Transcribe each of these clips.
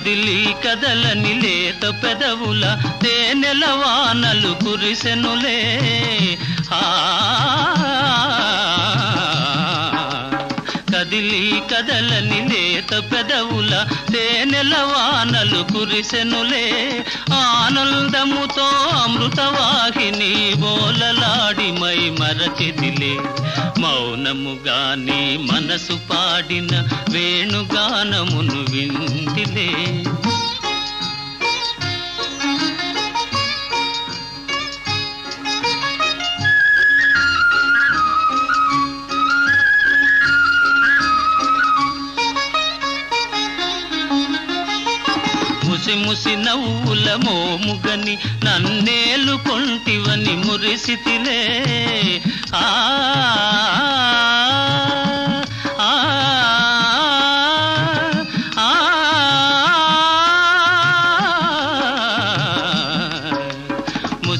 కదిలి కదలని లేత పెదవుల తేనెల వానలు కురిసెనులే. కదిలి కదలని లేత పెదవుల తేనెల వానలు కురిసెనులే. ఆనందముతో అమృతవాహిని బోలలాడి మై మరచిదిలే మౌనముగా నీ మనసు పాడిన వేణుగానమును వింటిలే. ముసి ముసి నవ్వుల మోముగని నన్నేలు కొంటివని మురిసితిలే. ఆ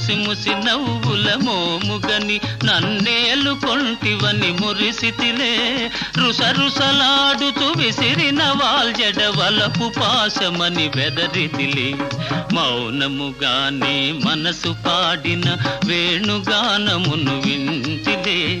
ముసి ముసి నవ్వుల మోముగని నన్నేలు కొంటివని మురిసితిలే. రుస రుసలాడుతూ విసిరిన వాల్జడ వలపు పాశమని వెదరితిలి. మౌనముగానే మనసు పాడిన వేణుగానమును వింటిలే.